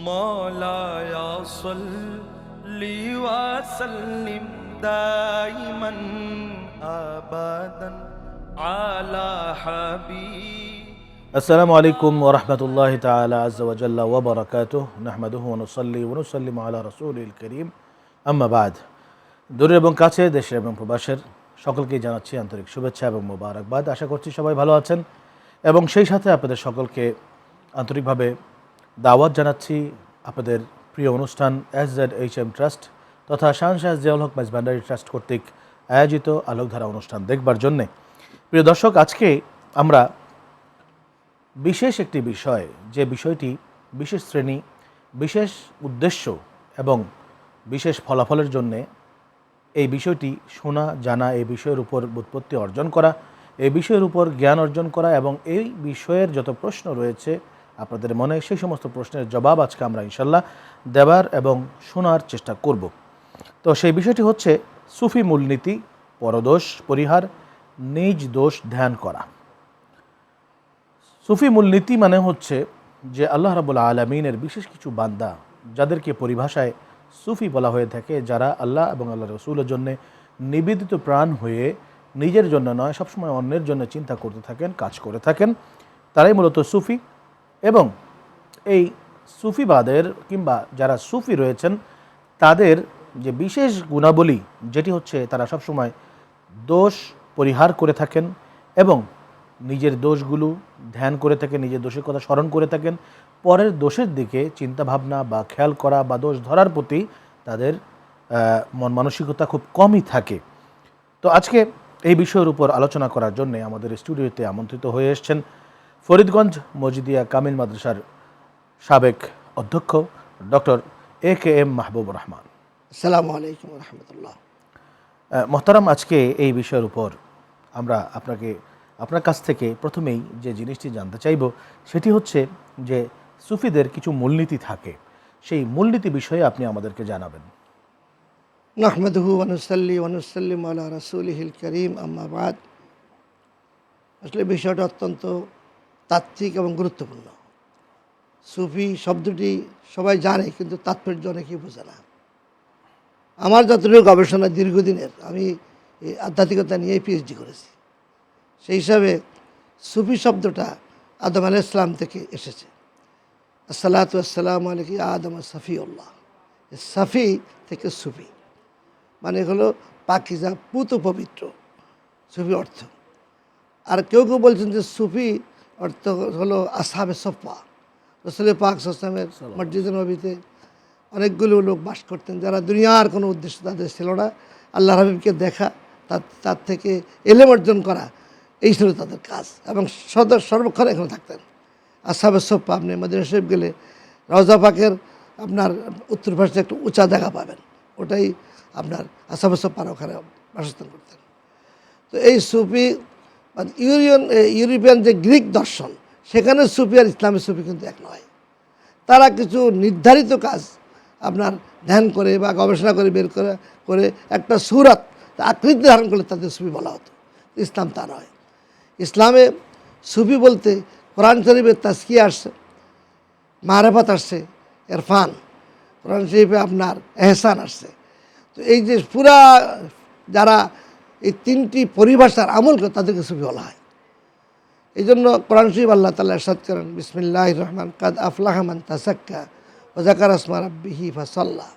مولاي صل وسلم دائما ابدا على حبيب السلام عليكم ورحمة الله تعالى عز وجل وبركاته نحمده ونصلي ونسلم على رسوله الكريم أما بعد দূরের এবং কাছে দেশের এবং প্রবাসের সকলকেই জানাচ্ছি আন্তরিক শুভেচ্ছা এবং মোবারকবাদ আশা করছি সবাই ভালো আছেন এবং সেই সাথে আপনাদের সকলকে আন্তরিকভাবে দাওয়াত জানাচ্ছি আপনাদের প্রিয় অনুষ্ঠান S Z H M trust তথা শাহনশাহ জিয়াউল হক মাইজ ভান্ডারি ট্রাস্ট কর্তৃক আয়োজিত আলোকধারা অনুষ্ঠান দেখবার জন্যে। প্রিয় দর্শক, আজকে আমরা বিশেষ একটি বিষয়, যে বিষয়টি বিশেষ শ্রেণি, বিশেষ উদ্দেশ্য এবং বিশেষ ফলাফলের জন্যে এই বিষয়টি শোনা, জানা, এই বিষয়ের উপর বুৎপত্তি অর্জন করা, এই বিষয়ের উপর জ্ঞান অর্জন করা এবং এই বিষয়ের যত প্রশ্ন রয়েছে আপনাদের মনে সেই সমস্ত প্রশ্নের জবাব আজকে আমরা ইনশাল্লাহ দেবার এবং শোনার চেষ্টা করব। তো সেই বিষয়টি হচ্ছে সুফি মূলনীতি, পরদোষ, পরিহার, নিজ দোষ ধ্যান করা। সুফি মূলনীতি মানে হচ্ছে যে আল্লাহ রাবুল্লা আলমিনের বিশেষ কিছু বান্দা যাদেরকে পরিভাষায় সুফি বলা হয়ে থাকে, যারা আল্লাহ এবং আল্লাহ রসুলের জন্য নিবেদিত প্রাণ হয়ে নিজের জন্য নয়, সবসময় অন্যের জন্য চিন্তা করতে থাকেন, কাজ করে থাকেন। তারাই মূলত সুফি। এবং এই সুফিবাদের কিংবা যারা সুফি রয়েছেন, তাদের যে বিশেষ গুণাবলী, যেটি হচ্ছে তারা সবসময় দোষ পরিহার করে থাকেন এবং নিজের দোষগুলো ধ্যান করে থাকেন, নিজের দোষের কথা স্মরণ করে থাকেন। পরের দোষের দিকে চিন্তা ভাবনা বা খেয়াল করা বা দোষ ধরার প্রতি তাদের মন মানসিকতা খুব কমই থাকে। তো আজকে এই বিষয়ের উপর আলোচনা করার জন্য আমাদের স্টুডিওতে আমন্ত্রিত হয়ে এসেছেন ফরিদগঞ্জ মজিদিয়া কামিল মাদ্রাসার সাবেক অধ্যক্ষ doctor A K M Mahbub Rahman. আসসালামু আলাইকুম রহমতুল্লাহ। মোহতারাম আজকে এই বিষয়ের উপর আমরা আপনাকে আপনার কাছ থেকে প্রথমেই যে জিনিসটি জানতে চাইব সেটি হচ্ছে যে সুফিদের কিছু মূলনীতি থাকে। সেই মূলনীতি বিষয়ে আপনি আমাদেরকে জানাবেন। নাহমদহু ওয়ানুসাল্লি ওয়ানুসাল্লিম আলা রাসুলিহিল করিম আম্মাবাদ আসলে বিষয়টা অত্যন্ত তাত্ত্বিক এবং গুরুত্বপূর্ণ। সুফি শব্দটি সবাই জানে কিন্তু তাৎপর্য অনেকেই বোঝে না। আমার যতটুকু গবেষণা দীর্ঘদিনের, আমি আধ্যাত্মিকতা নিয়ে পিএইচডি করেছি। সেই হিসাবে সুফি শব্দটা আদম আলাহ ইসলাম থেকে এসেছে। আসসালাতু আসসালাম আলকি আদম সাফি সাফিউল্লাহ সাফি থেকে সুফি। মানে হলো পাকিজা পুত পবিত্র। সুফি অর্থ। আর কেউ কেউ বলছেন যে সুফি অর্থ হলো আসাবে সফা রসুল পাক সামের মসজিদ নবীতে অনেকগুলো লোক বাস করতেন যারা দুনিয়ার কোনো উদ্দেশ্য তাদের ছিল না। আল্লাহ হাবিবকে দেখা তার তার থেকে এলেম অর্জন করা এই ছিল তাদের কাজ এবং সদর সর্বক্ষণ এখানে থাকতেন। আসাবে সফা আপনি মদিনা শরীফ গেলে রওজা পাকের আপনার উত্তর পাশে একটু উঁচা দেখা পাবেন। ওটাই আপনার আসাবে সফার ওখানে বাসস্থান করতেন। তো এই সুফি ইউরিয়ান ইউরোপিয়ান যে গ্রিক দর্শন, সেখানে সুফি আর ইসলামী সুফি কিন্তু এক নয়। তারা কিছু নির্ধারিত কাজ আপনার ধ্যান করে বা গবেষণা করে, বের করে করে একটা সুরাত, আকৃতি ধারণ করলে তাদের সুফি বলা হতো। ইসলাম তা নয়। ইসলামে সুফি বলতে কোরআন শরীফের তাস্কিয়া আসছে, মারেফাত আসছে, এরফান, কোরআন শরীফে আপনার এহসান আসছে। তো এই যে পুরা যারা এই তিনটি পরিভাষার আমল করে তাদেরকে সুফি বলা হয়। এই জন্য কোরআন শরীফ আল্লাহ তালা এরশাদ করেন বিসমিল্লাহ রহমান, কাদ আফলাহমান তাসাক্কা ওজাকার আসমা রাব্বিহি ফাসাল্লাহ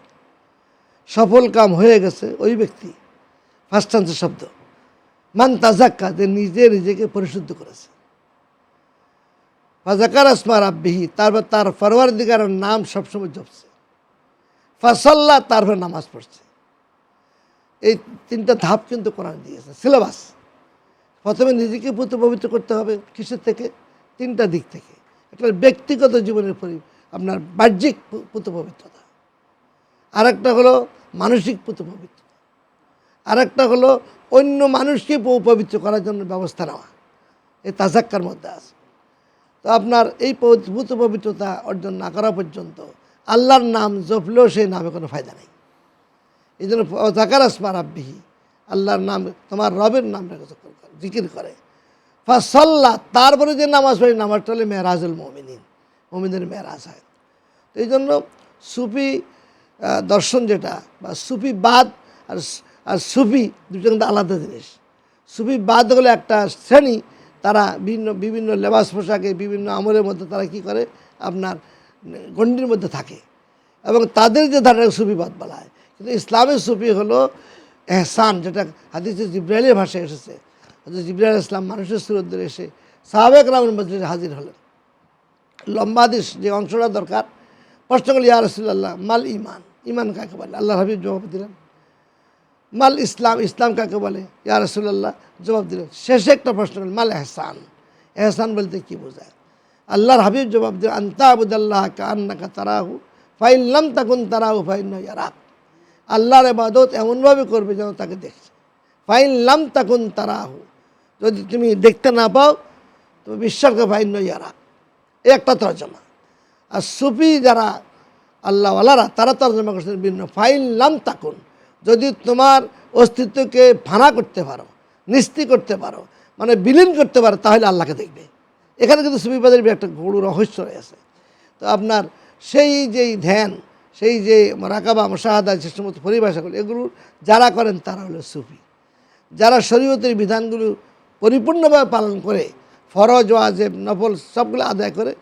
সফল কাম হয়ে গেছে ওই ব্যক্তি। ফার্স্ট চান্সের শব্দ। মান তাজাক্কা যে নিজে নিজেকে পরিশুদ্ধ করেছে। ফাজাকার আসমা রাব্বিহি তারপর তার ফরওয়ার দিগার নাম সবসময় জপছে। ফাসাল্লাহ তারপর নামাজ পড়ছে। এই তিনটা ধাপ কিন্তু কোরআন দিয়েছে, সিলেবাস। প্রথমে নিজেকে পুত পবিত্র করতে হবে কিসের থেকে? তিনটা দিক থেকে। একটা ব্যক্তিগত জীবনের পরি আপনার বাহ্যিক পু- পুত পবিত্রতা আর একটা হলো মানসিক পুত পবিত্রতা আর একটা হলো অন্য মানুষকে পবিত্র করার জন্য ব্যবস্থা নেওয়া। এই তাজাক্কার মধ্যে আছে। তো আপনার এই পুত পবিত্রতা অর্জন না করা পর্যন্ত আল্লাহর নাম জপলেও সেই নামে কোনো ফায়দা নেই। এই জন্য জাকার আসমা রাব্বিহি। আল্লাহর নাম, তোমার রবের নাম জিকির করে। ফাসল্লা, তারপরে যে নামাজ পড়ি, নামাজটা হলে মেহরাজুল মমিনিন, মমিনের মেহরাজ হয়। তো এই জন্য সুফি দর্শন যেটা, বা সুফিবাদ আর আর সুফি দুটো কিন্তু আলাদা জিনিস। সুফি বাদ হলো একটা শ্রেণি, তারা বিভিন্ন বিভিন্ন লেবাস পোশাকে, বিভিন্ন আমলের মধ্যে তারা কি করে, আপনার গণ্ডির মধ্যে থাকে। এবং তাদের যে ধারণা সুফিবাদ বলা হয়। কিন্তু ইসলামের সুফি হলো এহসান, যেটা হাদিসে জিব্রাইলের ভাষায় এসেছে। জিব্রাইল ইসলাম মানুষের সুরত ধরে এসে সাহাবেক রামের মধ্যে হাজির হলেন। লম্বাদিস যে অংশটা দরকার। প্রশ্ন করল ইয়া রসুল্লাহ মাল ইমান ইমান কাকে বলে? আল্লাহ হাবিব জবাব দিলেন। মাল ইসলাম ইসলাম কাকে বলে? ইয়া রসুল্লাহ জবাব দিলেন। শেষে একটা প্রশ্ন করলেন, মাল এহসান? এহসান বলতে কি বোঝায়? আল্লাহর হাবিব জবাব দিলেন আন্তা আবুদাল্লাহ কা তারাহু ফাইল্লাম তাকুন তারাহু ফাইন ইয়ারাক। আল্লাহর এবাদত এমনভাবে করবে যেন তাকে দেখছে। ফাইল্লাম তাকুন তারাহু। যদি তুমি দেখতে না পাও, তুমি বিশ্বাস করে ফাইন ইয়ারাক এই একটা তর্জমা। আর সুফি যারা আল্লাহওয়ালারা, তারা তর্জমা করছেন বিভিন্ন ফাইন লাম তাকুন। যদি তোমার অস্তিত্বকে ফানা করতে পারো, নিস্তি করতে পারো মানে বিলীন করতে পারো, তাহলে আল্লাহকে দেখবে। এখানে কিন্তু সুফিবাদের একটা গরু রহস্য রয়েছে। তো আপনার সেই যেই ধ্যান সেই যে রাকাবা, মশাহাদা, যে সমস্ত পরিভাষাগুলো, এগুলো যারা করেন তারা হলো সুফি। যারা শরীয়তের বিধানগুলো পরিপূর্ণভাবে পালন করে, ফরজ, ওয়াজেব, নফল সবগুলো আদায় করে,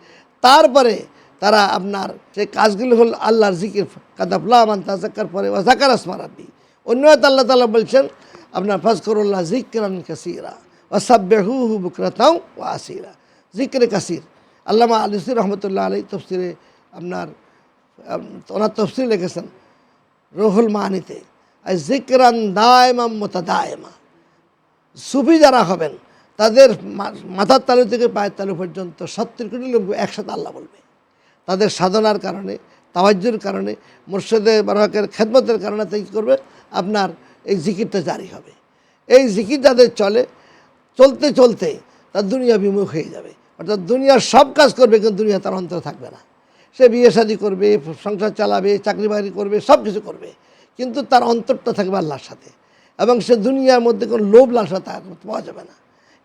তারপরে তারা আপনার সেই কাজগুলো হল আল্লাহর জিকির কাদাফলামান তাজাক্কার পরে ওয়াজাকার আসমা অন্য আল্লাহ তালা বলছেন, আপনার ফাজকরুল্লাহ জিকরান কাসিরা ওয়াসাব্বেহু হু বুকরাতাও ও আসিরা। জিক্রে কাসির, আল্লামা আলিসির রহমতুল্লাহ আলী তফসিরে আপনার ওনার তফসিল লিখেছেন, রুহুল আর জিকরান দায়মা মোতাদায়মা। সুফি যারা হবেন, তাদের মাথার তালু থেকে পায়ের তালু পর্যন্ত সত্তর কোটি লোক একসাথে আল্লাহ বলবে। তাদের সাধনার কারণে, তাওয়াজ্জুর কারণে, মুর্শিদে বারকের খেদমতের কারণে তাই করবে? আপনার এই জিকিরটা জারি হবে। এই জিকির যাদের চলে, চলতে চলতে তার দুনিয়া বিমুখ হয়ে যাবে। অর্থাৎ দুনিয়ার সব কাজ করবে কিন্তু দুনিয়া তার অন্তরে থাকবে না। সে বিয়ে শাদী করবে সংসার চালাবে চাকরি বাকরি করবে সব কিছু করবে। কিন্তু তার অন্তরটা থাকবে আল্লাহর সাথে। এবং সে দুনিয়ার মধ্যে কোনো লোভ লালসা তার পাওয়া যাবে না।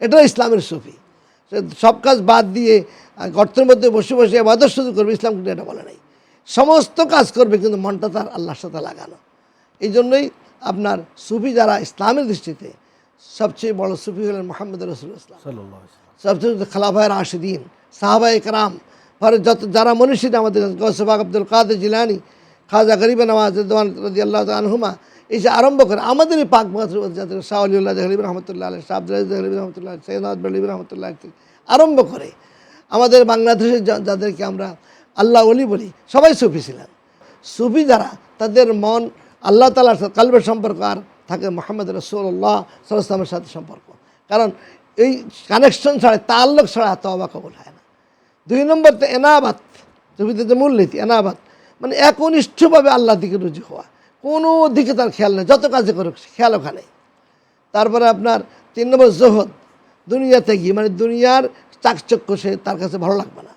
এটা ইসলামের সুফি। সে সব কাজ বাদ দিয়ে গর্তের মধ্যে বসে বসে আবাদত শুধু করবে ইসলাম কিন্তু এটা বলে নাই। সমস্ত কাজ করবে কিন্তু মনটা তার আল্লাহর সাথে লাগানো। এই জন্যই আপনার সুফি যারা ইসলামের দৃষ্টিতে সবচেয়ে বড় সুফি হলেন মোহাম্মদ রসুল ইসলাম। সবচেয়ে খালাফায় রাশিদিন সাহাবা একরাম পরে যত যারা মনীষী আমাদের গৌসবাগ আব্দুল কাদের জিলানি, খাজা গরিব নওয়াজ রদি আল্লাহ আনহুমা, এই যে আরম্ভ করে, আমাদেরই পাক যাদের শাহ আলিউল্লাহ রহমতুল্লাহ আলহ শাহ আব্দুল দেহলিব রহমতুল্লাহ সৈয়দ বলিব রহমতুল্লাহ আরম্ভ করে। আমাদের বাংলাদেশের যাদেরকে আমরা আল্লাহ অলি বলি, সবাই সুফি ছিলেন। সুফি যারা, তাদের মন আল্লাহ তালার সাথে, কালবের সম্পর্ক আর থাকে মোহাম্মদ রসুল্লাহ সাল্লামের সাথে সম্পর্ক। কারণ এই কানেকশন ছাড়া তাল্লক ছাড়া তবা কবল হয় না। দুই নম্বর তো এনাবাত সুফিতে যে মূলনীতি, এনাবাত মানে একনিষ্ঠভাবে আল্লাহর দিকে রুজু হওয়া। কোনো দিকে তার খেয়াল নেই, যত কাজে করুক খেয়াল ওখানে। তারপরে আপনার তিন নম্বর জোহদ দুনিয়াতে গিয়ে মানে দুনিয়ার চাকচক্য সে তার কাছে ভালো লাগবে না।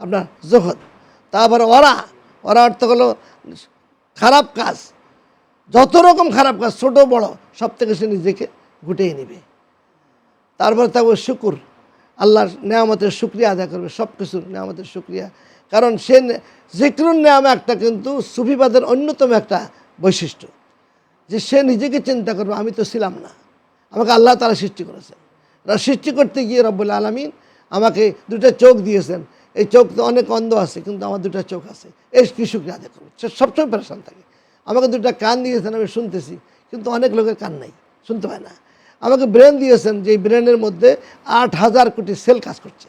আপনার জোহদ, তারপরে ওরা ওরা অর্থ হলো খারাপ কাজ। যত রকম খারাপ কাজ, ছোট বড়, সব থেকে সে নিজেকে গুটিয়ে নেবে। তারপরে থাকবে শুকুর আল্লাহর নেয়ামতের শুক্রিয়া আদায় করবে সব কিছুর নেয়ামতের শুক্রিয়া। কারণ সে জিক্রুন নেয়াম একটা কিন্তু সুফিবাদের অন্যতম একটা বৈশিষ্ট্য। যে সে নিজেকে চিন্তা করবে, আমি তো ছিলাম না। আমাকে আল্লাহ তারা সৃষ্টি করেছেন। সৃষ্টি করতে গিয়ে রব্বুল আলমিন আমাকে দুটো চোখ দিয়েছেন। এই চোখ তো অনেক অন্ধ আছে, কিন্তু আমার দুটো চোখ আছে। এই কি শুক্রিয়া আদায় করবে? সে সবসময় পেরেশান থাকে। আমাকে দুটো কান দিয়েছেন, আমি শুনতেছি, কিন্তু অনেক লোকের কান নাই, শুনতে পায় না। আমাকে ব্রেন দিয়েছেন যে ব্রেনের মধ্যে আট হাজার কোটি সেল কাজ করছে।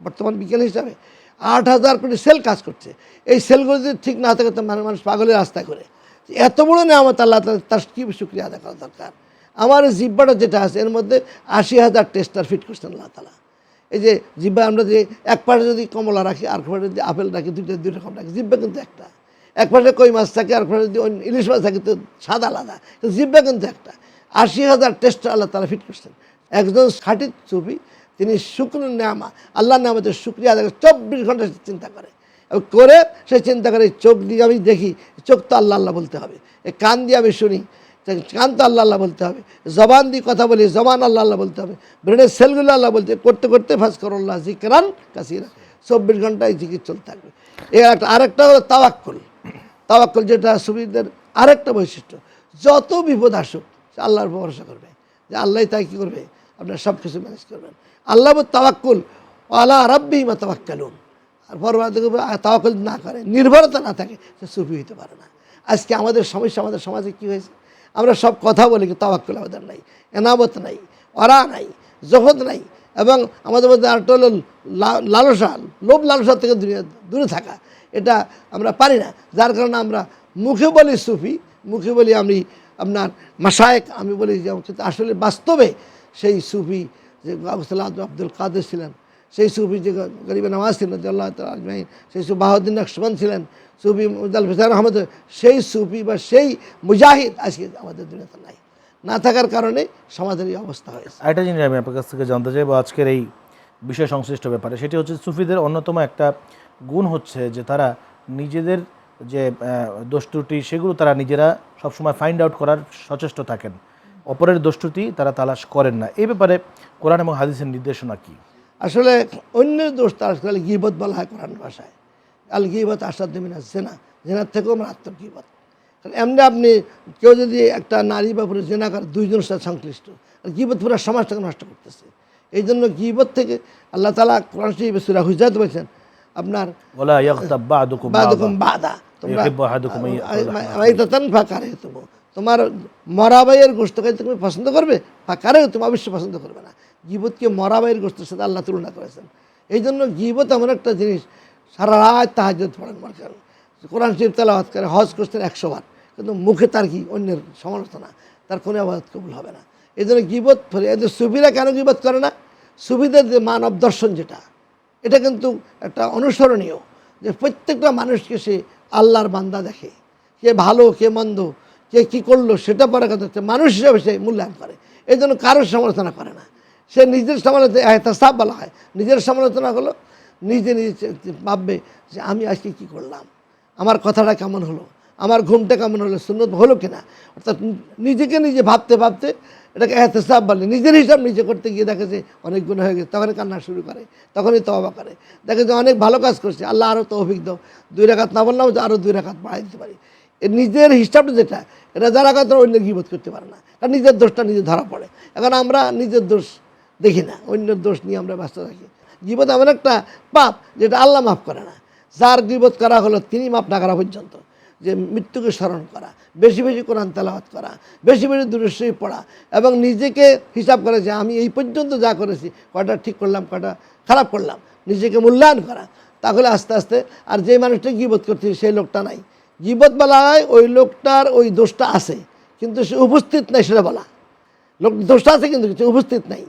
বর্তমান বিজ্ঞান হিসাবে আট হাজার কোটি সেল কাজ করছে। এই সেলগুলো যদি ঠিক না থাকে তো মানুষ মানুষ পাগলের রাস্তায় করে এত বড় নেয়ামত আল্লাহ তাআলা, তার কী শুক্রিয়া আদায় করা দরকার? আমার জিব্বাটা যেটা আছে এর মধ্যে আশি হাজার টেস্টার ফিট করছেন আল্লাহ তালা এই যে জিব্বা আমরা যে এক পাশে যদি কমলা রাখি আর পাশে যদি আপেল রাখি দুইটা দুই রকম রাখি জিব্বা কিন্তু একটা। এক পাশে কই মাছ থাকে আর পাশে যদি ইলিশ মাছ থাকে তো সাদা আলাদা। জিব্বা কিন্তু একটা। আশি হাজার টেস্টার আল্লাহ তালা ফিট করছেন। একজন খাঁটি ছবি তিনি শুক্র নামা আল্লাহ নামাদের শুক্রিয়া আদায় চব্বিশ ঘণ্টা চিন্তা করে। করে সে চিন্তা করে চোখ দিয়ে আমি দেখি, চোখ তো আল্লাহ আল্লাহ বলতে হবে। কান দিয়ে আমি শুনি কান তো আল্লাহ আল্লাহ বলতে হবে। জবান দিয়ে কথা বলি, জবান আল্লাহ আল্লাহ বলতে হবে। ব্রেনের সেলগুলো আল্লাহ বলতে করতে করতে ফাঁস করো আল্লাহ জিকরান কাসিরা। চব্বিশ ঘন্টায় জিকির চলতে থাকবে। এর একটা, আরেকটা হলো তাওয়াক্কুল। তাওয়াক্কুল যেটা সুবিদের আরেকটা বৈশিষ্ট্য। যত বিপদ আসুক আল্লাহর ভরসা করবে। যে আল্লাহ তাই কী করবে? আপনার সব কিছু ম্যানেজ করবেন। আল্লাহ তাওয়াক্কুল আল্লাহ রাব্বি মা তাওয়াক্কালুন। আর পরবাদ তাওয়াক্কুল না করে নির্ভরতা না থাকে, সে সুফি হইতে পারে না। আজকে আমাদের সমস্যা, আমাদের সমাজে কী হয়েছে? আমরা সব কথা বলি, কিন্তু তাওয়াক্কুল আমাদের নাই এনাবত নাই অরা নাই, জহদ নাই, এবং আমাদের মধ্যে আরেকটা হলো লালসা, লোভ লালসা থেকে দূরে দূরে থাকা। এটা আমরা পারি না। যার কারণে আমরা মুখে বলি সুফি, মুখে বলি আমি আপনার মাসায়েক আমি বলি যে আসলে বাস্তবে সেই সুফি যে আবুসাল্লাহ আব্দুল কাদের ছিলেন, সেই সুফি যে গরিবে নামাজ ছিলেন আল্লাহ আজমাইন, সেই সুফি বাহাউদ্দিন নকশবন ছিলেন, সুফি মুজাল ফিসার আহমদ, সেই সুফি বা সেই মুজাহিদ আজকে আমাদের দুনিয়াতে নাই। না থাকার কারণে সমাজের এই অবস্থা হয়েছে। আরেকটা জিনিস আমি আপনার কাছ থেকে জানতে চাইব, আজকের এই বিষয় সংশ্লিষ্ট ব্যাপারে, সেটি হচ্ছে সুফিদের অন্যতম একটা গুণ হচ্ছে যে তারা নিজেদের যে দোষ ত্রুটি সেগুলো তারা নিজেরা সবসময় ফাইন্ড আউট করার সচেষ্ট থাকেন। অপরের দোষ ত্রুটি তারা তালাশ করেন না। এই ব্যাপারে কোরআন এবং হাদিসের নির্দেশনা কি? আসলে অন্যের দোষ তার আসলে গিবত বলা হয় কোরআন ভাষায়। আল গিবত আসাদ মিনা জেনা। জেনার থেকেও মারাত্মক গিবত। কারণ এমনি আপনি কেউ যদি একটা নারী বা পুরুষ জেনা করে দুইজনের সাথে সংশ্লিষ্ট আর গিবত পুরো সমাজটাকে নষ্ট করতেছে। এই জন্য গিবত থেকে আল্লাহ তালা কোরআন শরীফ সুরা হুজাত বলছেন আপনার বা'দা। তোমরা মরা ভাইয়ের গোস্ত খাইতে তুমি। পছন্দ করবে? ফাকারে তুমি অবশ্যই পছন্দ করবে না। গিবতকে মরা ভাইয়ের গোস্তের সাথে আল্লাহ তুলনা করেছেন। এই জন্য গিবত এমন একটা জিনিস সারা রাত তাহাজত পড়েন মার্কার কোরআন শরীফ তেলাওয়াত করে হজ করছেন একশো বার। কিন্তু মুখে তার কি অন্যের সমালোচনা? তার কোনো আবাদ কবুল হবে না। এই জন্য গিবত ফলে এদের সুবিরা কেন গিবত করে না? সুবিধার যে মানব দর্শন যেটা এটা কিন্তু একটা অনুসরণীয়। যে প্রত্যেকটা মানুষকে সে আল্লাহর বান্দা দেখে। কে ভালো, কে মন্দ, কে কী করল সেটা পরে কথা হচ্ছে। মানুষ হিসাবে সে মূল্যায়ন করে। এই জন্য কারোর সমালোচনা করে না। সে নিজের সমালোচনা এহতাসাব বলা হয়, নিজের সমালোচনা হলো, নিজে নিজে ভাববে যে আমি আজকে কী করলাম? আমার কথাটা কেমন হলো? আমার ঘুমটা কেমন হলো, সুন্নত হলো কিনা? অর্থাৎ নিজেকে নিজে ভাবতে ভাবতে এটাকে এহতেসাব বলে। নিজের হিসাব নিজে করতে গিয়ে দেখে যে অনেক গুণ হয়ে গেছে। তখনই কান্না শুরু করে, তখনই তবা করে। দেখে যে অনেক ভালো কাজ করছে। আল্লাহ আরও তো অভিজ্ঞ দুই রেখাত না বললাম যে আরও দুই রেখাত বাড়াই দিতে পারি। নিজের হিসাবটা যেটা, এটা যারা কাজ অন্যের গিবোধ করতে পারে না। কারণ নিজের দোষটা নিজে ধরা পড়ে। এখন আমরা নিজের দোষ দেখি না। অন্যের দোষ নিয়ে আমরা ব্যস্ত থাকি। গিবোধ এমন একটা পাপ যেটা আল্লাহ মাফ করে না। যার গিবোধ করা হলো, তিনি মাফ না করা পর্যন্ত। যে মৃত্যুকে স্মরণ করা, বেশি বেশি কোরআন তেলাওয়াত করা, বেশি বেশি দূরস্বই পড়া, এবং নিজেকে হিসাব করে যে আমি এই পর্যন্ত যা করেছি কটা ঠিক করলাম কটা খারাপ করলাম, নিজেকে মূল্যায়ন করা, তাহলে আস্তে আস্তে আর যে মানুষটা গিবোধ করছে সেই লোকটা নাই। গিবোধ বলা হয় ওই লোকটার ওই দোষটা আছে, কিন্তু সে উপস্থিত নাই সেটা বলা। লোক দোষটা আছে কিন্তু কিছু উপস্থিত নাই।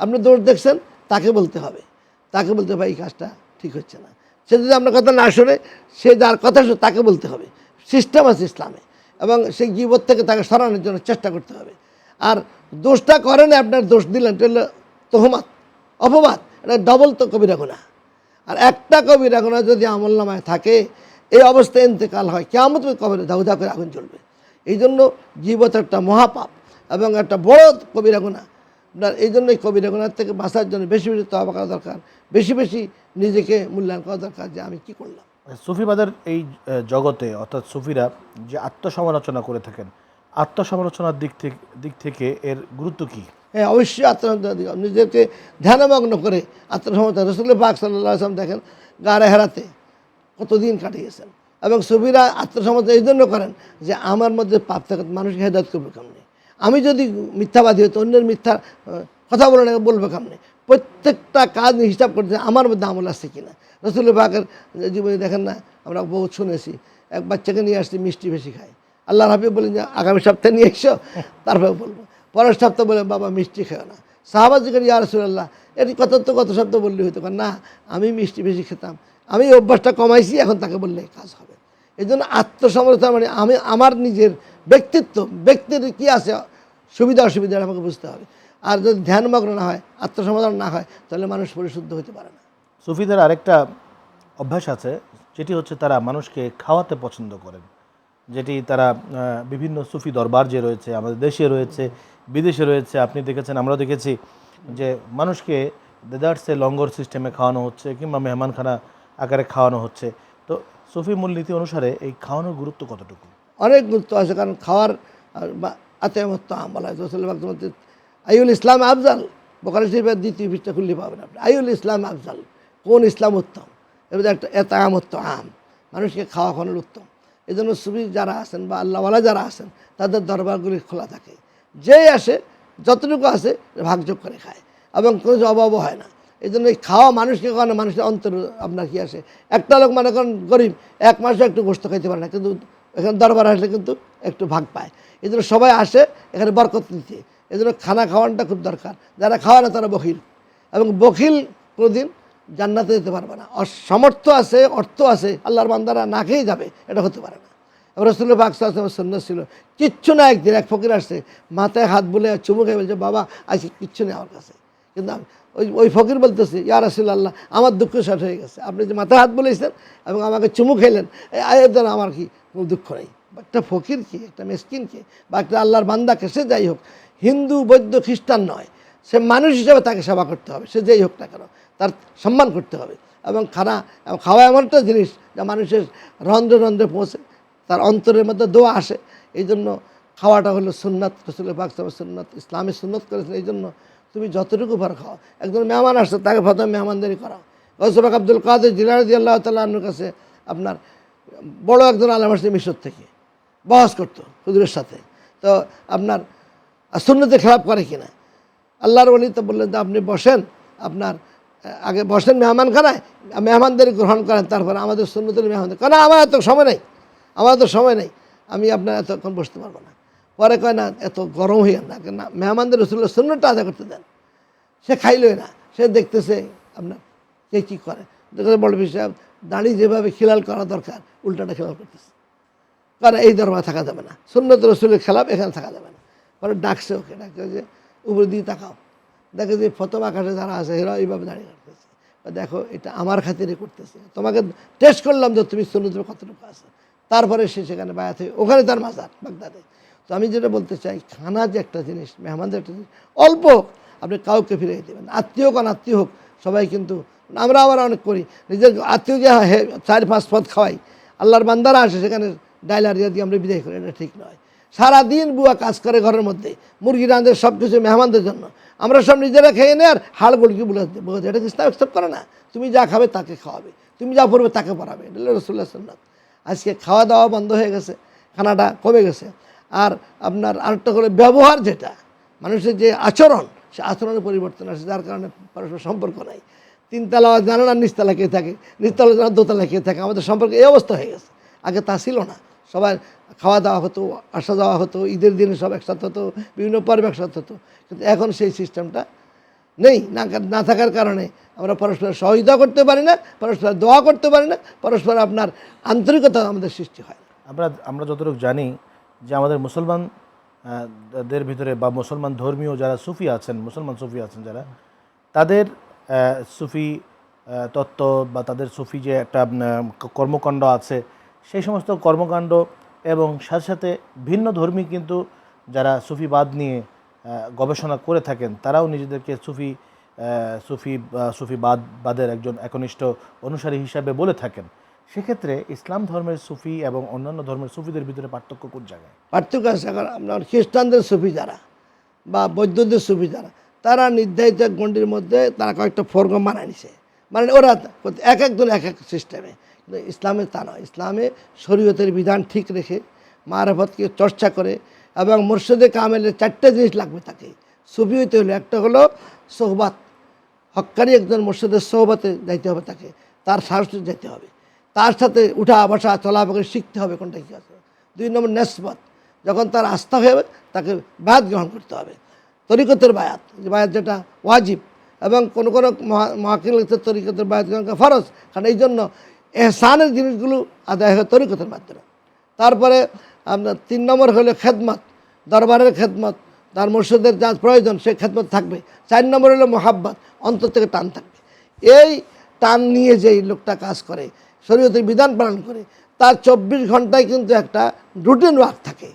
আপনি দোষ দেখছেন, তাকে বলতে হবে। তাকে বলতে হবে এই কাজটা ঠিক হচ্ছে না। সে যদি আপনার কথা না শোনে, সে যার কথা শুনে তাকে বলতে হবে। সিস্টেম আছে ইসলামে। এবং সেই গিবত থেকে তাকে সরানোর জন্য চেষ্টা করতে হবে। আর দোষটা করেন, আপনার দোষ দিলেন, এটা হলো তহমাত, অপবাদ, এটা ডবল তো কবিরা গুণা আর একটা কবিরা গুণা যদি আমল নামায় থাকে, এই অবস্থায় ইন্তেকাল হয় কেমন তুমি কবিরা ধাউ ধাউ করে আগুন জ্বলবে। এই জন্য জীবত একটা মহাপাপ এবং একটা বড় কবিরা গুণা আপনার এই জন্যই কবিরা গুণার থেকে বাঁচার জন্য বেশি বেশি তবা করা দরকার, বেশি বেশি নিজেকে মূল্যায়ন করা দরকার যে আমি কি করলাম। সুফিবাদের এই জগতে, অর্থাৎ সুফিরা যে আত্মসমালোচনা করে থাকেন, আত্মসমালোচনার দিক থেকে দিক থেকে এর গুরুত্ব কী? হ্যাঁ অবশ্যই আত্মসমালোচনা নিজেকে ধ্যানমগ্ন করে আত্মসমালোচনা রসুল পাক সাল্লাহ আসলাম দেখেন, গাড়ে হেরাতে কতদিন কাটিয়েছেন। এবং সুফিরা আত্মসমালোচনা এই জন্য করেন যে আমার মধ্যে পাপ থাকে মানুষকে হেদায়ত করবে কেমনি? আমি যদি মিথ্যাবাদী হতো অন্যের মিথ্যা কথা বলে বলবে কেমনি? প্রত্যেকটা কাজ হিসাব করতে আমার মধ্যে আমল আসছে কিনা? রসুল পাকের জীবনে দেখেন না? আমরা বহুত শুনেছি। এক বাচ্চাকে নিয়ে আসছি, মিষ্টি বেশি খায়। আল্লাহ হাবিব বলেন, যে, আগামী সপ্তাহে নিয়ে এসো। তারপরে বলব, পরের সপ্তাহে বলে, বাবা, মিষ্টি খেও না। সাহাবাজ ইয়া রসুল্লাহ এটি কত তো কত সপ্তাহ বললে হইতো না, আমি মিষ্টি বেশি খেতাম। আমি অভ্যাসটা কমাইছি, এখন তাকে বললে কাজ হবে। এই জন্য আত্মসমর্থন মানে আমি, আমার নিজের ব্যক্তিত্ব, ব্যক্তির কি আছে? সুবিধা, অসুবিধা আমাকে বুঝতে হবে। আর যদি ধ্যানমগ্ন না হয় আত্মসমাধান না হয়, তাহলে মানুষ পরিশুদ্ধ হতে পারে না। সুফিদের আরেকটা অভ্যাস আছে, যেটি হচ্ছে তারা মানুষকে খাওয়াতে পছন্দ করেন। যেটি তারা বিভিন্ন সুফি দরবার যে রয়েছে, আমাদের দেশে রয়েছে, বিদেশে রয়েছে, আপনি দেখেছেন আমরাও দেখেছি যে মানুষকে দেদার্সে লঙ্গর সিস্টেমে খাওয়ানো হচ্ছে কিংবা মেহমানখানা আকারে খাওয়ানো হচ্ছে। তো সুফি মূলনীতি অনুসারে এই খাওয়ানোর গুরুত্ব কতটুকু? অনেক গুরুত্ব আছে, কারণ খাওয়ার, আর বা আতেমত্ত বলা হয় আইউল ইসলাম আফজাল। বোকারি শরীফের দ্বিতীয় পৃষ্ঠা খুললে পাবেন আপনি। আইউল ইসলাম আফজাল। কোন ইসলাম উত্তম? এবার একটা এত আমত্ত আম মানুষকে খাওয়া খাওয়ানোর উত্তম। এই জন্য সুবি যারা আছেন বা আল্লাহওয়ালা যারা আছেন, তাদের দরবারগুলি খোলা থাকে। যেই আসে, যতটুকু আছে ভাগযোগ করে খায়। এবং কোনো অভাবও হয় না। এই জন্য এই খাওয়া মানুষকে খাওয়ানো, মানুষের অন্তর আপনার কি আসে? একটা লোক মনে করেন গরিব, এক মাসও একটু গোস্ত খাইতে পারে না, কিন্তু এখানে দরবার আসলে কিন্তু একটু ভাগ পায়। এই জন্য সবাই আসে, এখানে বরকত নিতে। এই জন্য খানা খাওয়ানোটা খুব দরকার। যারা খাওয়া না, তারা বখিল। এবং বখিল কোনোদিন জান্নাতে যেতে পারবে না। সমর্থ আছে, অর্থ আছে, আল্লাহর বান্দারা না খেয়ে যাবে, এটা হতে পারে না। রসুল পাক সন্ন্যাস ছিল, কিচ্ছু না একদিন, এক ফকির আসছে, মাথায় হাত বলে চুমু খেয়ে বলছে, বাবা আজকে কিচ্ছু নেই আমার কাছে। কিন্তু আমি ওই ওই ফকির বলতেছে, ইয়া রাসুল আল্লাহ আমার দুঃখ শেষ হয়ে গেছে। আপনি যে মাথায় হাত বলেছেন এবং আমাকে চুমু খেলেন আয়ের দ্বারা আমার কি কোনো দুঃখ নেই? একটা ফকির কি, একটা মেসকিনকে বা একটা আল্লাহর বান্দাকে সে যাই হোক, হিন্দু, বৌদ্ধ, খ্রিস্টান নয়, সে মানুষ হিসেবে তাকে সেবা করতে হবে, সে যেই হোক না কেন। তার সম্মান করতে হবে। এবং খানা খাওয়া এমন একটা জিনিস যা মানুষের রন্ধ্রে রন্ধ্রে পৌঁছে, তার অন্তরের মধ্যে দোয়া আসে। এই জন্য খাওয়াটা হলো সুন্নাত রসুল পাক সাহেব সুন্নাত ইসলামী সুন্নত করেছেন। এই জন্য তুমি যতটুকু পার খাও। একজন মেহমান আসছে, তাকে প্রথমে মেহমানদারি করাও। গৌসবাক আব্দুল কাদের জিলারদি আল্লাহ তাল্লাহর কাছে আপনার বড় একজন আলম আসছে মিশর থেকে। বহস করতো হুজুরের সাথে। তো আপনার সুন্নতে খেলাপ করে কিনা? আল্লাহর বলি তো বললেন যে, আপনি বসেন, আপনার আগে বসেন মেহমান খানায় মেহমানদের গ্রহণ করেন, তারপরে আমাদের সুন্নতের মেহমান কেন আমার এত সময় নেই? আমার তো সময় নেই। আমি আপনার এতক্ষণ বসতে পারব না। পরে কয় না, এত গরম হইয়া না, কেন না, মেহমানদের রসুল্লাহ সুন্নতটা আদায় করতে দেন। সে খাইলই না, সে দেখতেছে আপনার কে কী করে। দেখতে বড় সাহেব দাঁড়িয়ে যেভাবে খিলাল করা দরকার, উল্টাটা খেলাল করতেছে। কারণ এই দরবার থাকা যাবে না? সুন্নত রসুলের খেলাপ এখানে থাকা যাবে না। পরে ডাকছে ওকে, ডাকছে যে, উপরে দিয়ে তাকাও। দেখে যে ফতম আকাশে যারা আছে, এরা এইভাবে দাঁড়িয়ে করতেছে বা দেখো, এটা আমার খাতিরে করতেছে। তোমাকে টেস্ট করলাম যে তুমি সুন্নতের কতটুকু আছে। তারপরে সে সেখানে বায়াত হয়ে, ওখানে তার মাজার, বাগদাদে। তো আমি যেটা বলতে চাই, খানা যে একটা জিনিস মেহমানদের একটা জিনিস, অল্প আপনি কাউকে ফিরে দেবেন। আত্মীয় হোক আত্মীয় হোক, সবাই কিন্তু, আমরা আবার অনেক করি, নিজের আত্মীয়কে হে- চার পাঁচ পদ খাওয়াই, আল্লাহর বান্দারা আসে সেখানে ডাইলারিয়া দিয়ে আমরা বিদায় করি, এটা ঠিক নয়। সারাদিন বুয়া কাজ করে ঘরের মধ্যে, মুরগি রাঁধে সব কিছু মেহমানদের জন্য। আমরা সব নিজেরা খেয়ে নেই আর হাড় গুলকি বলে বলে এটা ইসলাম অ্যাকসেপ্ট করে না? তুমি যা খাবে তাকে খাওয়াবে। তুমি যা পড়বে তাকে পড়াবে। এটা রসুল্লাহ সাল্লাম আজকে খাওয়া দাওয়া বন্ধ হয়ে গেছে, খানাটা কমে গেছে। আর আপনার আরেকটা করে ব্যবহার যেটা, মানুষের যে আচরণ, সে আচরণের পরিবর্তন আসে, যার কারণে পরস্পর সম্পর্ক নাই। তিনতলা জানে না নিচতলা কে থাকে? নিচতলা জানা দোতলা কে থাকে? আমাদের সম্পর্কে এই অবস্থা হয়ে গেছে। আগে তা ছিল না। সবাই খাওয়া দাওয়া হতো, আসা যাওয়া হতো, ঈদের দিনে সব একসাথে হতো, বিভিন্ন পর্ব একসাথে হতো। কিন্তু এখন সেই সিস্টেমটা নেই, না না থাকার কারণে আমরা পরস্পর সহযোগিতা করতে পারি না পরস্পর দোয়া করতে পারি না, পরস্পর আপনার আন্তরিকতা আমাদের সৃষ্টি হয় আমরা আমরা যতটুকু জানি যে আমাদের মুসলমান দের ভিতরে বা মুসলমান ধর্মীয় যারা সুফি আছেন, মুসলমান সুফি আছেন যারা, তাদের সুফি তত্ত্ব বা তাদের সুফি যে একটা কর্মকাণ্ড আছে সেই সমস্ত কর্মকাণ্ড এবং সাথে সাথে ভিন্ন ধর্মী কিন্তু যারা সুফিবাদ নিয়ে গবেষণা করে থাকেন, তারাও নিজেদেরকে সুফি সুফি সুফিবাদ বাদের একজন একনিষ্ঠ অনুসারী হিসাবে বলে থাকেন। সেক্ষেত্রে ইসলাম ধর্মের সুফি এবং অন্যান্য ধর্মের সুফিদের ভিতরে পার্থক্য কোন জায়গায়? পার্থক্য আছে আপনার খ্রিস্টানদের সুফি যারা বা বৌদ্ধদের সুফি যারা, তারা নির্ধারিত গণ্ডির মধ্যে তারা কয়েকটা ফর্ম মানায় নিছে। মানে ওরা এক একজন এক এক সিস্টেমে ইসলামে তা নয়। ইসলামে শরীয়তের বিধান ঠিক রেখে, মারাফতকে চর্চা করে এবং মুর্শিদে কামেলের চারটে জিনিস লাগবে তাকে। সুফি হইতে হলে একটা হলো সোহবাত। হক্কারি একজন মুর্শিদের সোহবাতে যাইতে হবে তাকে, তার সাহসে যেতে হবে। তার সাথে উঠা বসা চলাফেরা শিখতে হবে কোনটা কী আছে। দুই নম্বর নেসবত, যখন তার আস্থা হয়ে তাকে বায়াত গ্রহণ করতে হবে। তরিকতের বায়াত বায়াত যেটা ওয়াজিব এবং কোনো কোনো মহাকিল তরিকতের বায়াত গ্রহণ করা ফরজ। কারণ এই জন্য এহসানের জিনিসগুলো আদায় হয় তরিকতের মাধ্যমে। তারপরে আপনার তিন নম্বর হলো খেদমত, দরবারের খেদমত, তার মুর্শিদের যা প্রয়োজন সে খেদমত থাকবে। চার নম্বর হলো মোহাব্বত, অন্তর থেকে টান থাকবে। এই টান নিয়ে যেই লোকটা কাজ করে, শরীয়তের বিধান পালন করে, তার চব্বিশ ঘন্টায় কিন্তু একটা রুটিন ওয়ার্ক থাকে।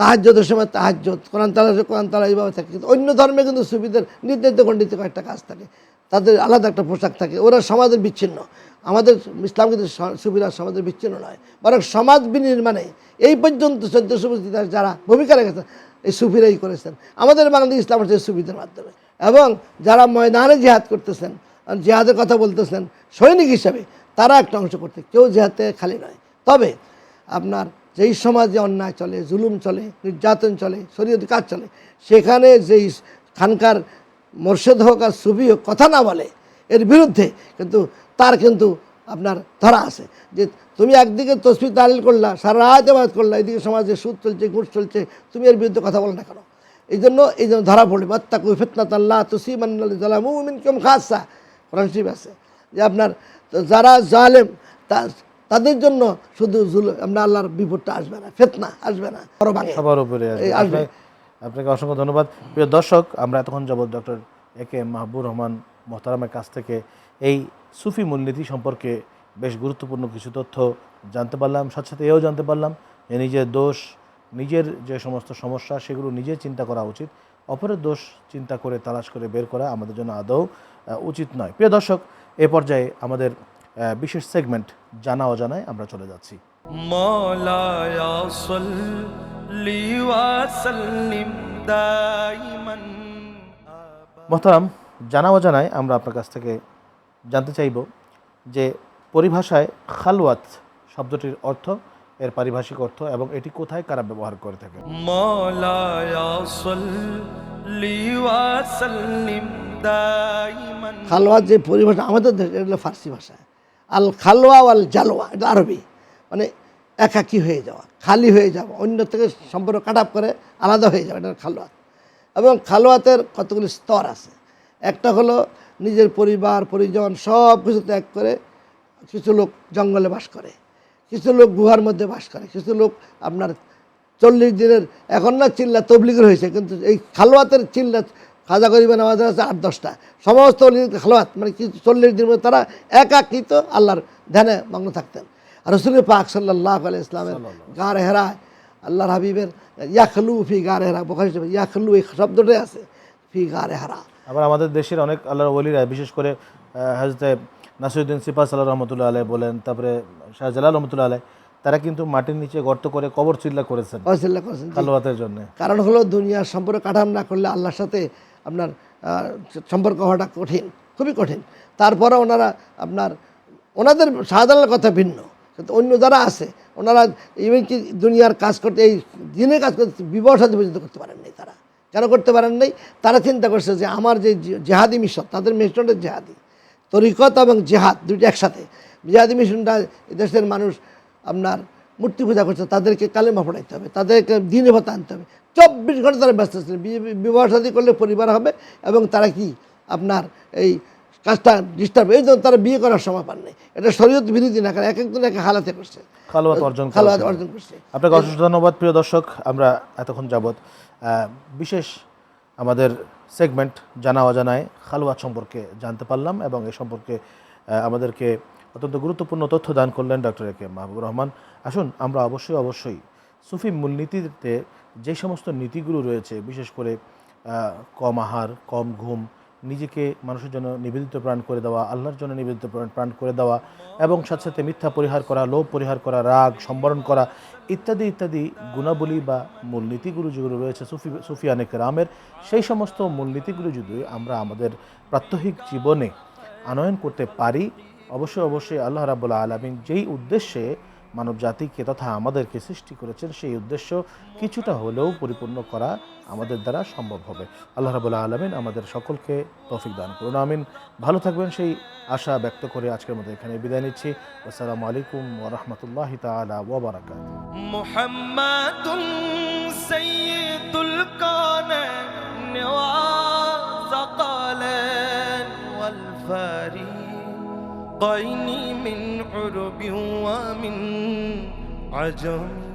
তাহাজ্যদের সময় তাহাজ্যত, কোরআন তালা কোরআন তালা এইভাবে থাকে। কিন্তু অন্য ধর্মে কিন্তু সুবিধার নির্ধারিত খণ্ডিত কয়েকটা কাজ থাকে। তাদের আলাদা একটা পোশাক থাকে, ওরা সমাজের বিচ্ছিন্ন। আমাদের ইসলাম কিন্তু সুবিধা সমাজের বিচ্ছিন্ন নয়। বরং সমাজ বিনির্মাণে এই পর্যন্ত চোদ্দশো বছর যারা ভূমিকা রেখেছেন, এই সুফিরাই করেছেন। আমাদের বাংলাদেশ ইসলাম হচ্ছে সুবিধার মাধ্যমে। এবং যারা ময়দানে জেহাদ করতেছেন জেহাদের কথা বলতেছেন, সৈনিক হিসাবে, তারা একটা অংশ করতে, কেউ জেহাদ খালি নয়। তবে আপনার যেই সমাজে অন্যায় চলে, জুলুম চলে, নির্যাতন চলে, শরীয়ত কাজ চলে, সেখানে যেই খানকার মোর্শেদ হোক আর সুফি হোক, কথা না বলে, এর বিরুদ্ধে কিন্তু তার কিন্তু আপনার ধরা আছে। যে তুমি একদিকে তসবি তালিল করলা সারা রাত আবাদ করলা এদিকে সমাজে সুদ চলছে ঘুষ চলছে তুমি এর বিরুদ্ধে কথা বলো না কেন? এই জন্য এই জন্য ধরা পড়বে। বাত্তাকু ফিতনাত আল্লাহ তুসি কেম খাসা কোরআন শরীফ আছে যে আপনার যারা জালেম তা- তাদের জন্য শুধু জুল আপনার আল্লাহর বিপদটা আসবে না ফেতনা আসবে না সবার উপরে আসবে। আপনাকে- অসংখ্য ধন্যবাদ। প্রিয় দর্শক আমরা এতক্ষণ যাবত ডক্টর এ কে মাহবুর রহমান মোহতারামের কাছ থেকে এই সুফি মূলনীতি সম্পর্কে বেশ গুরুত্বপূর্ণ কিছু তথ্য জানতে পারলাম সাথে সাথে এও জানতে পারলাম যে নিজের দোষ নিজের যে সমস্ত সমস্যা সেগুলো নিজে চিন্তা করা উচিত অপরের দোষ চিন্তা করে তালাশ করে বের করা আমাদের জন্য আদৌ উচিত নয়। প্রিয় দর্শক এ পর্যায়ে আমাদের বিশেষ সেগমেন্ট জানা অজানায় আমরা চলে যাচ্ছি। মহতারাম জানা অজানায় আমরা আপনার কাছ থেকে জানতে চাইব যে পরিভাষায় খালওয়াত শব্দটির অর্থ এর পারিভাষিক অর্থ এবং এটি কোথায় কারা ব্যবহার করে থাকে? খালওয়া যে পরিভাষা আমাদের দেশে এটা ফার্সি ভাষা। আল খালোয়া আল জালোয়া এটা আরবি। মানে একাকি হয়ে যাওয়া খালি হয়ে যাওয়া অন্য থেকে সম্পর্ক কাট করে আলাদা হয়ে যাওয়া এটা খালোয়াত এবং খালোয়াতের কতগুলি স্তর আছে? একটা হলো নিজের পরিবার পরিজন সব কিছু ত্যাগ করে কিছু লোক জঙ্গলে বাস করে। কিছু লোক গুহার মধ্যে বাস করে। কিছু লোক আপনার চল্লিশ দিনের এখন না চিল্লা তবলিগের হয়েছে কিন্তু এই খালোয়াতের চিল্লা খাজা গরিবেন আমাদের আছে আট দশটা। সমস্ত খালোয়াত মানে কিছু চল্লিশ দিনের মধ্যে তারা একাকৃত আল্লাহর ধ্যানে মগ্ন থাকতেন। আর রসুল পাক সাল্লাহ আলাই ইসলামের গার হেরায় আল্লাহর হাবিবের ইয়াখলু ফি গার হেরা বোখারি ইয়াখলু এই শব্দটাই আছে ফি গার হেরা। আবার আমাদের দেশের অনেক আল্লাহর ওলিরা বিশেষ করে হাজতে নাসিরুদ্দিন সিফা সাল্লাহ রহমতুল্লাহ আলাই বলেন তারপরে শাহজালাল রহমতুল্লাহ আলাই তারা কিন্তু মাটির নিচে গর্ত করে কবর চিল্লা করেছেন। জি। জন্য। কারণ হলো দুনিয়ার সম্পর্ক কাঠাম না করলে আল্লাহর সাথে আপনার সম্পর্ক হওয়াটা কঠিন খুবই কঠিন। তারপরে ওনারা আপনার ওনাদের সাধারণ কথা ভিন্ন। কিন্তু অন্য যারা আছে ওনারা ইভেন কি দুনিয়ার কাজ করতে এই দিনে কাজ করতে বিবাহ সাথে পর্যন্ত করতে পারেননি তারা। কেন করতে পারেন নাই তারা চিন্তা করছে যে আমার যে জেহাদি মিশন তাদের মিশনটা জেহাদি। তরিকত এবং জেহাদ দুটি একসাথে। জেহাদি মিশনটা দেশের মানুষ আপনার মূর্তি পূজা করছে তাদেরকে কালেমা পড়াইতে হবে তাদেরকে দিনে ভাতা আনতে হবে। চব্বিশ ঘণ্টা তারা ব্যস্ত ছিলেন বিবাহ সাদী করলে পরিবার হবে এবং তারা কি আপনার এই কাজটা ডিস্টার্ব এই জন্য তারা বিয়ে করার সময় পান নাই। এটা শরীয়ত বিরোধী না কারণ এক একজন এক হালাতে করছে। খালওয়াত অর্জন করেছেন। অর্জন করছে। আপনাকে অশেষ ধন্যবাদ প্রিয় দর্শক। আমরা এতক্ষণ আহ, বিশেষ আমাদের সেগমেন্ট জানা অজানায় খালওয়াত সম্পর্কে জানতে পারলাম এবং এ সম্পর্কে আমাদেরকে অত্যন্ত গুরুত্বপূর্ণ তথ্য দান করলেন doctor A K Mahbubur Rahman. আসুন, আমরা অবশ্যই অবশ্যই সুফি মূলনীতিতে যে সমস্ত নীতিগুলো রয়েছে, বিশেষ করে কম আহার, কম ঘুম নিজেকে মানুষের জন্য নিবেদিত প্রাণ করে দেওয়া, আল্লাহর জন্য নিবেদিত প্রাণ- করে দেওয়া এবং সাথে সাথে মিথ্যা পরিহার করা, লোভ পরিহার করা, রাগ, সম্বরণ করা ইত্যাদি ইত্যাদি গুণাবলী বা মূলনীতিগুলো যেগুলো রয়েছে সুফি, সুফিয়ানে রামের সেই সমস্ত মূলনীতিগুলো যদি আমরা আমাদের প্রাত্যহিক জীবনে আনয়ন করতে পারি, অবশ্যই অবশ্যই আল্লাহ রাবুল্লাহ আলমিন যেই উদ্দেশ্যে মানব জাতিকে তথা আমাদেরকে সৃষ্টি করেছেন সেই উদ্দেশ্য কিছুটা হলেও পরিপূর্ণ করা আমাদের দ্বারা সম্ভব হবে আল্লাহ রাবুল্লাহ আলমিন আমাদের সকলকে তৌফিক দান করুন আমিন ভালো থাকবেন সেই আশা ব্যক্ত করে আজকের মতো এখানে বিদায় নিচ্ছি আসসালামু আলাইকুম ওরহমতুল্লাহ তালা ওবরাকাত محمد سيد الكونين وثقلين والفريقين من عرب ومن عجم.